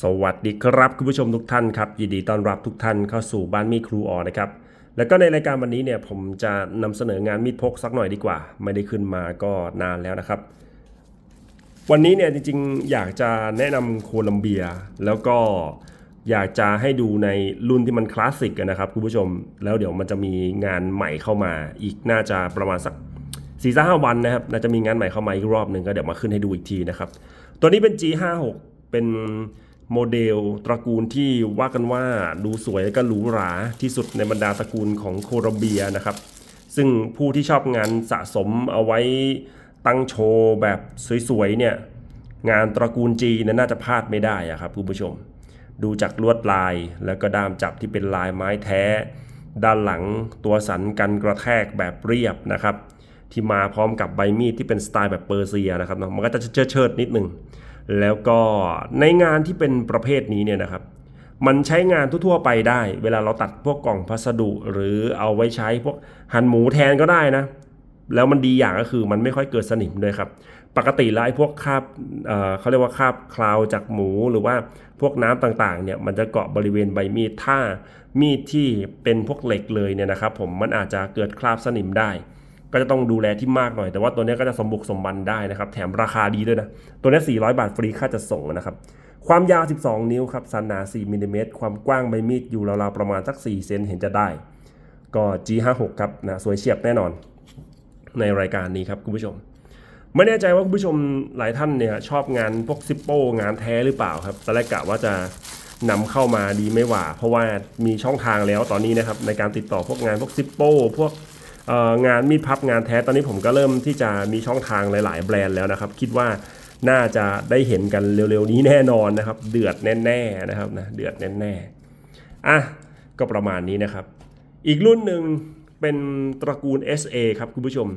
สวัสดีครับคุณผู้ชมทุกท่านครับยินดีต้อนรับทุกท่านเข้าสู่บ้านมีดครูออนะครับแล้วก็ในรายการวันนี้เนี่ยผมจะนำเสนองานมีดพกสักหน่อยดีกว่า ไม่ได้ขึ้นมาก็นานแล้วนะครับ วันนี้เนี่ยจริงๆ อยากจะแนะนำโคลัมเบีย แล้วก็อยากจะให้ดูในรุ่นที่มันคลาสสิกนะครับคุณผู้ชมแล้วเดี๋ยวมันจะมีงานใหม่เข้ามาอีกน่าจะประมาณสัก4ี่ห้าวันนะครับน่าจะมีงานใหม่เข้ามาอีกรอบหนึ่งก็เดี๋ยวมาขึ้นให้ดูอีกทีนะครับตัวนี้เป็น G56 เป็น โมเดลตระกูลที่ว่ากันว่าดูสวยและก็หรูหราที่สุดในบรรดาตระกูลของโคลัมเบียนะครับ ซึ่งผู้ที่ชอบงานสะสมเอาไว้ตั้งโชว์แบบสวยๆเนี่ยงานตระกูลจีนนน่าจะพลาดไม่ได้อะครับคุณผู้ชม ดูจากลวดลายแล้วก็ด้ามจับที่เป็นลายไม้แท้ ด้านหลังตัวสันกันกระแทกแบบเรียบนะครับ ที่มาพร้อมกับใบมีดที่เป็นสไตล์แบบเปอร์เซียนะครับเนาะมันก็จะเชิดเชิดนิดหนึ่ง แล้วก็ในงานที่เป็นประเภทนี้เนี่ยนะครับ มันใช้งานทั่วๆไปได้ เวลาเราตัดพวกกล่องพัสดุ หรือเอาไว้ใช้พวกหั่นหมูแทนก็ได้นะ แล้วมันดีอย่างก็คือมันไม่ค่อยเกิดสนิมด้วยครับ ปกติแล้วไอ้พวกคราบเเขาเรียกว่าคราบคลาวจากหมูหรือว่าพวกน้ำต่างๆเนี่ยมันจะเกาะบริเวณใบมีดถ้ามีดที่เป็นพวกเหล็กเลยเนี่ยนะครับ ผมมันอาจจะเกิดคราบสนิมได้ ก็จะต้องดูแลที่มากหน่อย แต่ว่าตัวนี้ก็จะสมบุกสมบันได้นะครับ แถมราคาดีด้วยนะ ตัวนี้ 400 บาทฟรีค่าจัดส่งนะครับ ความยาว 12 นิ้วครับสันหนา 4มิลลิเมตรความกว้างใบมีดอยู่ราวๆประมาณสัก 4 เซนเห็นจะได้ ก็ G56 ครับนะสวยเฉียบแน่นอน ในรายการนี้ครับคุณผู้ชม ไม่แน่ใจว่าคุณผู้ชมหลายท่านเนี่ยชอบงานพวกซิปโป้งานแท้หรือเปล่าครับตอนแรกกะว่าจะนำเข้ามาดีไม่หว่า เพราะว่ามีช่องทางแล้วตอนนี้นะครับในการติดต่อพวกงานพวกซิปโป้พวก งานมีดพับงานแท้ตอนนี้ผมก็เริ่มที่จะมีช่องทางหลาย ๆ แบรนด์แล้วนะครับ คิดว่าน่าจะได้เห็นกันเร็ว ๆ นี้แน่นอนนะครับ เดือดแน่ ๆ นะครับนะเดือดแน่ๆอะก็ประมาณนี้นะครับ อีกรุ่นหนึ่งเป็นตระกูล SA ครับคุณผู้ชม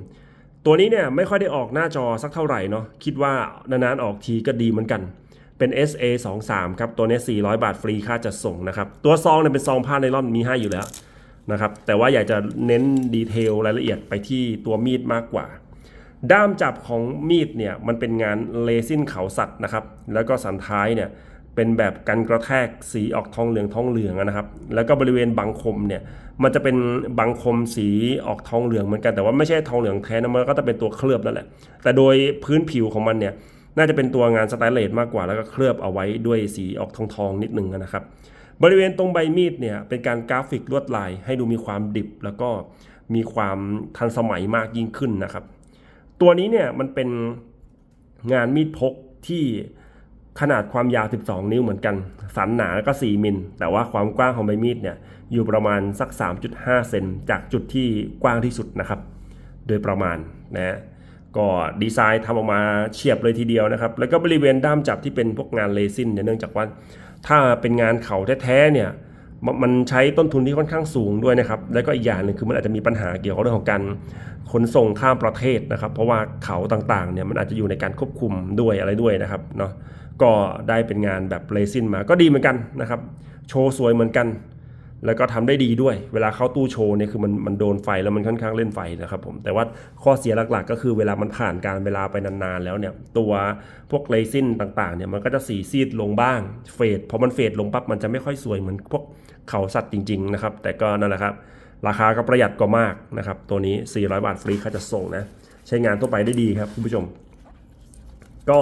ตัวนี้เนี่ยไม่ค่อยได้ออกหน้าจอสักเท่าไหร่เนาะคิดว่านานๆออกทีก็ดีเหมือนกันเป็น SA 2 3ครับ ตัวนี้ 400 บาทฟรีค่าจัดส่งนะครับ ตัวซองเนี่ยเป็นซองผ้าไนลอนมีให้อยู่แล้ว นะครับแต่ว่าอยากจะเน้นดีเทลรายละเอียดไปที่ตัวมีดมากกว่า ด้ามจับของมีดเนี่ยมันเป็นงานเลซินเขาสัตว์นะครับ แล้วก็สันท้ายเนี่ยเป็นแบบกันกระแทกสีออกทองเหลืองทองเหลืองนะครับ แล้วก็บริเวณบังคมเนี่ยมันจะเป็นบังคมสีออกทองเหลืองเหมือนกันแต่ว่าไม่ใช่ทองเหลืองแท้นะมันก็จะเป็นตัวเคลือบนั่นแหละ แต่โดยพื้นผิวของมันเนี่ยน่าจะเป็นตัวงานสไตนเลสมากกว่าแล้วก็เคลือบเอาไว้ด้วยสีออกทองทองนิดนึงนะครับ บริเวณตรงใบมีดเนี่ยเป็นการกราฟิกลวดลาย ให้ดูมีความดิบ แล้วก็มีความทันสมัยมากยิ่งขึ้นนะครับ ตัวนี้เนี่ยมันเป็นงานมีดพกที่ขนาดความยาว 12 นิ้วเหมือนกัน สันหนาแล้วก็ 4 มิล แต่ว่าความกว้างของใบมีดเนี่ยอยู่ประมาณสัก 3.5 เซนจากจุดที่กว้างที่สุดนะครับ โดยประมาณนะฮะ ก็ดีไซน์ทำออกมาเฉียบเลยทีเดียวนะครับ แล้วก็บริเวณด้ามจับที่เป็นพวกงานเลซินเนี่ยเนื่องจากว่าถ้าเป็นงานเขาแท้ๆเนี่ยมมันใช้ต้นทุนที่ค่อนข้างสูงด้วยนะครับ แล้วก็อีกอย่างหนึ่งคือมันอาจจะมีปัญหาเกี่ยวกับเรื่องของการขนส่งข้ามประเทศนะครับ เพราะว่าเขาต่างๆเนี่ยมันอาจจะอยู่ในการควบคุมด้วยอะไรด้วยนะครับเนาะก็ได้เป็นงานแบบเลซินมาก็ดีเหมือนกันนะครับ โชว์สวยเหมือนกัน แล้วก็ทำได้ดีด้วย เวลาเข้าตู้โชว์เนี่ยคือมันมันโดนไฟแล้วมันค่อนข้างเล่นไฟนะครับผม แต่ว่าข้อเสียหลักๆ ก็คือเวลามันผ่านการเวลาไปนานๆแล้วเนี่ยตัวพวกเลซินต่างๆเนี่ยมันก็จะสีซีดลงบ้างเฟดพอมันเฟดลงปั๊บมันจะไม่ค่อยสวยเหมือนพวกเขาสัตว์จริงๆนะครับแต่ก็นั่นแหละครับราคาก็ประหยัดกว่ามากนะครับตัวนี้ 400 บาทฟรีค่าจะส่งนะใช้งานทั่วไปได้ดีครับคุณผู้ชม ก็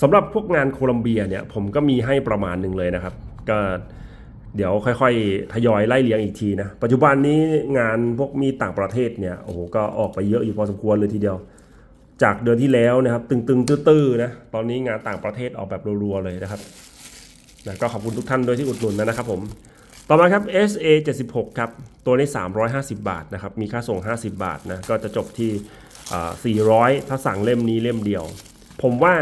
สำหรับพวกงานโคลัมเบียเนี่ยผมก็มีให้ประมาณหนึ่งเลยนะครับ ก็ เดี๋ยวค่อยๆ ทยอยไล่เลียงอีกทีนะ ปัจจุบันนี้งานพวกมีต่างประเทศเนี่ย โอ้โห ก็ออกไปเยอะอยู่พอสมควรเลยทีเดียว จากเดือนที่แล้วนะครับ ตึงๆ ตื้อๆ นะ ตอนนี้งานต่างประเทศออกแบบรัวๆ เลยนะครับนะก็ขอบคุณทุกท่านโดยที่อุดหนุนนะครับผม ต่อมาครับ SA 76ครับ ตัวนี้ 350 บาทนะครับ มีค่าส่ง 50 บาทนะ ก็จะจบที่อ่า400 ถ้าสั่งเล่มนี้เล่มเดียว ผมว่า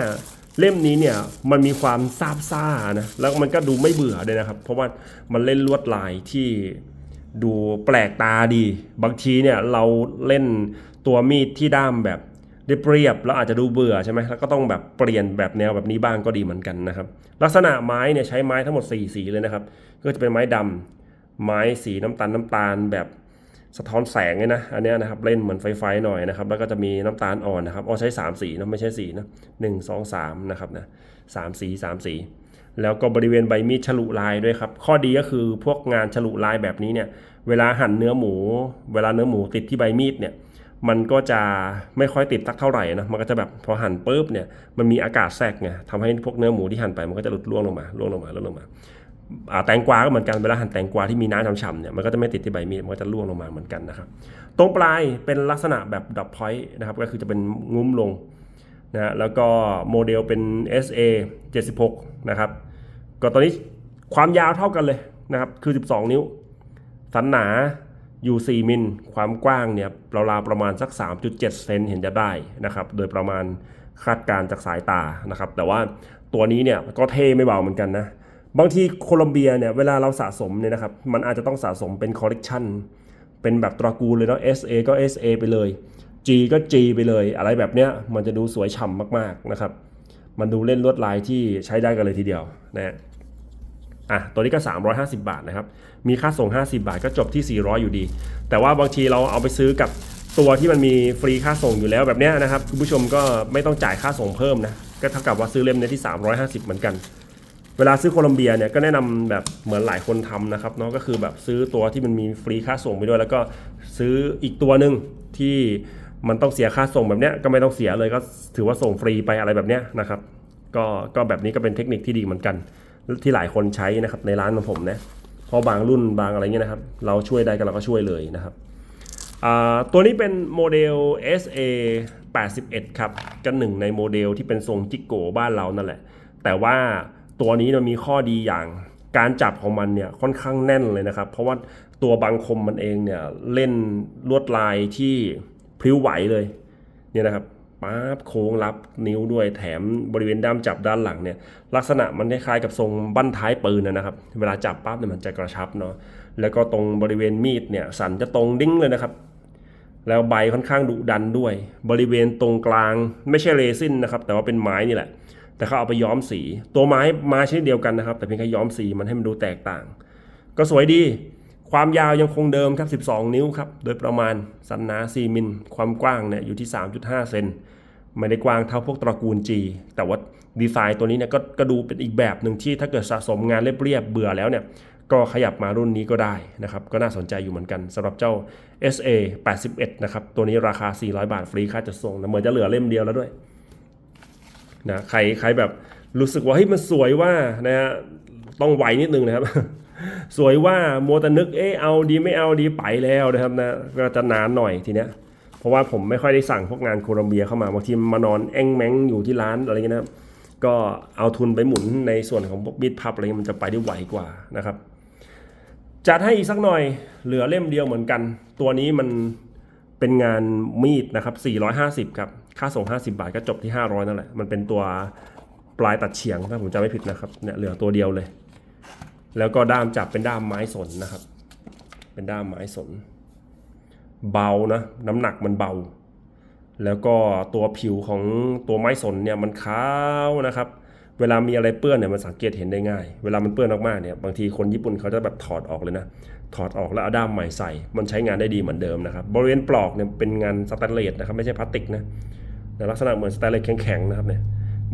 เล่มนี้เนี่ยมันมีความซาบซ่านะแล้วมันก็ดูไม่เบื่อด้วยนะครับ เพราะว่ามันเล่นลวดลายที่ดูแปลกตาดี บางทีเนี่ยเราเล่นตัวมีดที่ด้ามแบบเรียบๆแล้วอาจจะดูเบื่อใช่ไหมแล้วก็ต้องแบบเปลี่ยนแบบแนวแบบนี้บ้างก็ดีเหมือนกันนะครับ ลักษณะไม้เนี่ยใช้ไม้ทั้งหมด 4 สีเลยนะครับ ก็จะเป็นไม้ดำไม้สีน้ำตาลน้ำตาลแบบ สะท้อนแสงเลยนะ อันนี้นะครับเล่นเหมือนไฟไฟหน่อยนะครับ แล้วก็จะมีน้ำตาลอ่อนนะครับอ๋อใช้ 3 สีนะไม่ใช่สีนะหนึ่งสองสามนะครับนะสามสีสามสี แล้วก็บริเวณใบมีดฉลุลายด้วยครับ ข้อดีก็คือพวกงานฉลุลายแบบนี้เนี่ย เวลาหั่นเนื้อหมู เวลาเนื้อหมูติดที่ใบมีดเนี่ย มันก็จะไม่ค่อยติดสักเท่าไหร่นะ มันก็จะแบบพอหั่นปุ๊บเนี่ย มันมีอากาศแทรกไงทำให้พวกเนื้อหมูที่หั่นไปมันก็จะหลุดร่วงลงมาร่วงลงมาร่วงลงมาอ่า แตงกวาก็เหมือนกันเวลาหั่นแตงกวาที่มีน้ำฉ่ำๆเนี่ยมันก็จะไม่ติดที่ใบมีดมันก็จะร่วงลงมาเหมือนกันนะครับ ตรงปลายเป็นลักษณะแบบด o อ point นะครับก็คือจะเป็นงุ้มลงนะฮะแล้วก็โมเดลเป็น SA 76 นะครับ ก็ตอนนี้ความยาวเท่ากันเลยนะครับคือ 12 นิ้ว สันหนาอยู่ 4 มิล ความกว้างเนี่ยราวๆประมาณสัก 3.7 เซนเห็นจะได้นะครับ โดยประมาณคาดการจากสายตานะครับ แต่ว่าตัวนี้เนี่ยก็เท่ไม่เบาเหมือนกันนะ บางทีโคลอมเบียเนี่ยเวลาเราสะสมเนี่ยนะครับมันอาจจะต้องสะสมเป็นคอลเลกชันเป็นแบบตระกูลเลยเนาะ SA ก็ SA ไปเลย G ก็ G ไปเลย อะไรแบบเนี้ยมันจะดูสวยฉ่ำมากๆนะครับ มันดูเล่นลวดลายที่ใช้ได้กันเลยทีเดียวนะฮะอะตัวนี้ก็ 350 บาทนะครับ มีค่าส่ง 50 บาทก็จบที่ 400 อยู่ดี แต่ว่าบางทีเราเอาไปซื้อกับตัวที่มันมีฟรีค่าส่งอยู่แล้วแบบเนี้ยนะครับคุณผู้ชมก็ไม่ต้องจ่ายค่าส่งเพิ่มนะก็เท่ากับว่าซื้อเล่มเนี้ที่ 350 เหมือนกัน เวลาซื้อโคลอมเบียเนี่ยก็แนะนำแบบเหมือนหลายคนทำนะครับเนาะก็คือแบบซื้อตัวที่มันมีฟรีค่าส่งไปด้วย แล้วก็ซื้ออีกตัวหนึ่งที่มันต้องเสียค่าส่งแบบเนี้ยก็ไม่ต้องเสียเลยก็ถือว่าส่งฟรีไปอะไรแบบเนี้ยนะครับก็ก็แบบนี้ก็เป็นเทคนิคที่ดีเหมือนกัน ที่หลายคนใช้นะครับในร้านของผมนะพอบางรุ่นบางอะไรเงี้ยนะครับ เราช่วยได้ก็เราก็ช่วยเลยนะครับอ่าตัวนี้เป็นโมเดล SA 81 ครับก็หนึ่งในโมเดลที่เป็นทรงจิกโกบ้านเรานั่นแหละ แต่ว่า ตัวนี้มันมีข้อดีอย่าง การจับของมันเนี่ยค่อนข้างแน่นเลยนะครับ เพราะว่าตัวบางคมมันเองเนี่ยเล่นลวดลายที่พริ้วไหวเลยเนี่ยนะครับป๊าบโค้งรับนิ้วด้วยแถมบริเวณด้ามจับด้านหลังเนี่ยลักษณะมันคล้ายๆกับทรงบั้นท้ายปืนนะนะครับ เวลาจับปั๊บเนี่ยมันจะกระชับเนาะแล้วก็ตรงบริเวณมีดเนี่ยสันจะตรงดิ้งเลยนะครับ แล้วใบค่อนข้างดุดันด้วย บริเวณตรงกลางไม่ใช่เรซินนะครับแต่ว่าเป็นไม้นี่แหละ แต่เขาเอาไปย้อมสี ตัวไม้มาชนิดเดียวกันนะครับ แต่เพียงแค่ย้อมสีมันให้มันดูแตกต่าง ก็สวยดี ความยาวยังคงเดิมครับ 12 นิ้วครับ โดยประมาณ สันหนา4มิล ความกว้างเนี่ยอยู่ที่ 3.5 เซน ไม่ได้กว้างเท่าพวกตระกูล G แต่ว่าดีไซน์ตัวนี้เนี่ยก็ก็ดูเป็นอีกแบบหนึ่งที่ถ้าเกิดสะสมงานเรียบๆเบื่อแล้วเนี่ย ก็ขยับมารุ่นนี้ก็ได้นะครับ ก็น่าสนใจอยู่เหมือนกันสำหรับเจ้า SA 81 นะครับ ตัวนี้ราคา 400 บาทฟรีค่าจัดส่งนะ เหมือนจะเหลือเล่มเดียวแล้วด้วย นะใครใครแบบรู้สึกว่าเฮ้ยมันสวยว่านะฮะต้องไหวนิดนึงนะครับ สวยว่ามัวแต่นึกเอ๊ะเอาดีไม่เอาดีไปแล้วนะครับนะก็จะนานหน่อยทีเนี้ยเพราะว่าผมไม่ค่อยได้สั่งพวกงานโคลอมเบียเข้ามาบางทีมานอนแองแมงอยู่ที่ร้านอะไรเงี้ยนะครับก็เอาทุนไปหมุนในส่วนของพวกมีดพับอะไรเงี้ยมันจะไปได้ไหวกว่านะครับจัดให้อีกสักหน่อยเหลือเล่มเดียวเหมือนกัน ตัวนี้มัน เป็นงานมีดนะครับ450ครับค่าส่ง 50 บาทก็จบที่ 500 นั่นแหละ มันเป็นตัวปลายตัดเฉียงถ้าผมจำไม่ผิดนะครับเนี่ยเหลือตัวเดียวเลย แล้วก็ด้ามจับเป็นด้ามไม้สนนะครับ เป็นด้ามไม้สน เบานะน้ำหนักมันเบา แล้วก็ตัวผิวของตัวไม้สนเนี่ยมันขาวนะครับเวลามีอะไรเปื้อนเนี่ยมันสังเกตเห็นได้ง่าย เวลามันเปื้อนมากๆเนี่ยบางทีคนญี่ปุ่นเขาจะแบบถอดออกเลยนะ ถอดออกแล้วเอาด้ามใหม่ใส่ มันใช้งานได้ดีเหมือนเดิมนะครับ บริเวณปลอกเนี่ยเป็นงานสแตนเลสนะครับไม่ใช่พลาสติกนะแต่ลักษณะเหมือนสแตนเลสแข็งๆนะครับเนี่ย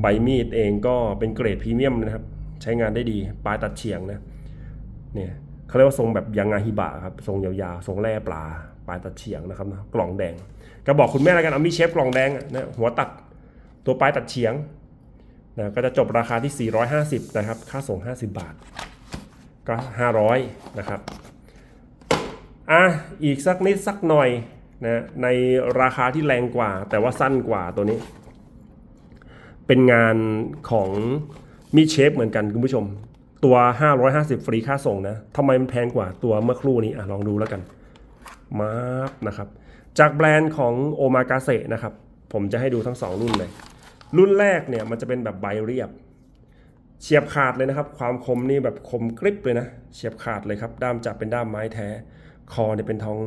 ใบมีดเองก็เป็นเกรดพรีเมียมนะครับ ใช้งานได้ดีปลายตัดเฉียงนะเนี่ยเขาเรียกว่าทรงแบบยังาฮิบะครับทรงยาวๆทรงแร่ปลาปลายตัดเฉียงนะครับนะกล่องแดงก็บอกคุณแม่แล้วกันเอามีเชฟกล่องแดงนะหัวตัดตัวปลายตัดเฉียงนะก็จะจบราคาที่ 450 นะครับ ค่าส่ง 50 บาท ก็ 500 นะครับ อะอีกสักนิดสักหน่อยนะในราคาที่แรงกว่า แต่ว่าสั้นกว่าตัวนี้ เป็นงานของมีเชฟเหมือนกันคุณผู้ชม ตัว 550 ฟรีค่าส่งนะทำไมมันแพงกว่าตัวเมื่อครู่นี้อะลองดูแล้วกันมาร์นะครับ จากแบรนด์ของโอมากาเซนะครับ ผมจะให้ดูทั้ง 2 รุ่นเลย รุ่นแรกเนี่ยมันจะเป็นแบบใบเรียบ เฉียบขาดเลยนะครับ ความคมนี่แบบคมกริบเลยนะ เฉียบขาดเลยครับ ด้ามจับเป็นด้ามไม้แท้ คอเนี่ยเป็นทอง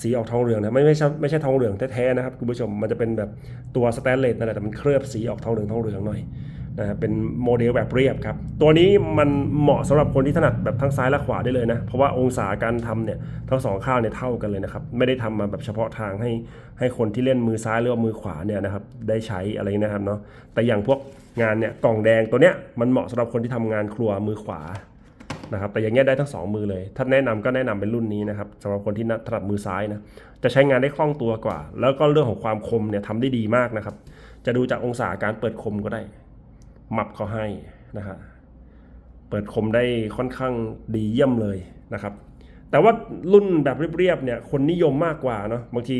สีออกทองเหลืองนะไม่ไม่ใช่ไม่ใช่ทองเหลืองแท้ๆนะครับคุณผู้ชมมันจะเป็นแบบตัวสแตนเลสนั่นแหละแต่มันเคลือบสีออกทองเหลืองทองเหลืองหน่อยนะเป็นโมเดลแบบเรียบครับ ตัวนี้มันเหมาะสำหรับคนที่ถนัดแบบทั้งซ้ายและขวาได้เลยนะ เพราะว่าองศาการทำเนี่ยทั้งสองข้างเนี่ยเท่ากันเลยนะครับ ไม่ได้ทำมาแบบเฉพาะทางให้ให้คนที่เล่นมือซ้ายหรือว่ามือขวาเนี่ยนะครับได้ใช้อะไรนะครับเนาะแต่อย่างพวกงานเนี่ยกล่องแดงตัวเนี้ยมันเหมาะสำหรับคนที่ทำงานครัวมือขวา นะครับแต่อย่างเงี้ยได้ทั้งสองมือเลย ถ้าแนะนำก็แนะนำเป็นรุ่นนี้นะครับสำหรับคนที่ถนัดมือซ้ายนะจะใช้งานได้คล่องตัวกว่า แล้วก็เรื่องของความคมเนี่ยทำได้ดีมากนะครับ จะดูจากองศาการเปิดคมก็ได้มับเขาให้นะฮะเปิดคมได้ค่อนข้างดีเยี่ยมเลยนะครับ แต่ว่ารุ่นแบบเรียบๆเนี่ยคนนิยมมากกว่าเนาะบางที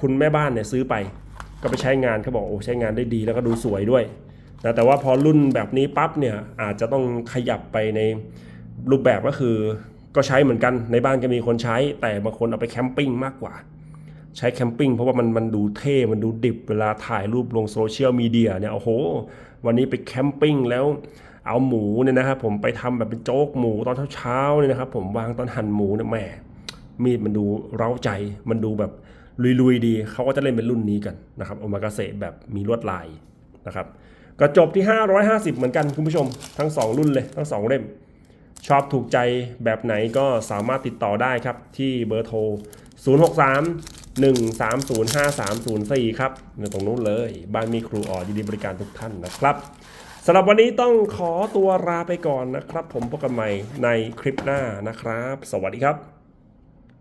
คุณแม่บ้านเนี่ยซื้อไป ก็ไปใช้งานเขาบอกโอ้ใช้งานได้ดีแล้วก็ดูสวยด้วย นะแต่ว่าพอรุ่นแบบนี้ปั๊บเนี่ยอาจจะต้องขยับไปในรูปแบบก็คือ ก็ใช้เหมือนกันในบ้านก็มีคนใช้ แต่บางคนเอาไปแคมปิ้งมากกว่า ใช้แคมปิ้งเพราะว่ามันมันดูเท่มันดูดิบเวลาถ่ายรูปลงโซเชียลมีเดียเนี่ยโอ้โห วันนี้ไปแคมปิ้งแล้วเอาหมูเนี่ยนะครับผมไปทำแบบเป็นโจ๊กหมูตอนเช้าๆเนี่ยนะครับผมวางตอนหั่นหมูเนี่ยแหมมีดมันดูเร้าใจมันดูแบบลุยๆดีเขาก็จะเล่นเป็นรุ่นนี้กันนะครับโอมากาเสะแบบมีลวดลายนะครับ ก็จบที่ 550 เหมือนกันคุณผู้ชมทั้ง 2 รุ่นเลยทั้ง 2 เล่ม ชอบถูกใจแบบไหนก็สามารถติดต่อได้ครับ ที่เบอร์โทร 063 130 5304 ครับอยู่ตรงนู้นเลย บ้านมีครูออยินดีบริการทุกท่านนะครับสำหรับวันนี้ต้องขอตัวลาไปก่อนนะครับ ผมพบกันใหม่ในคลิปหน้านะครับ สวัสดีครับ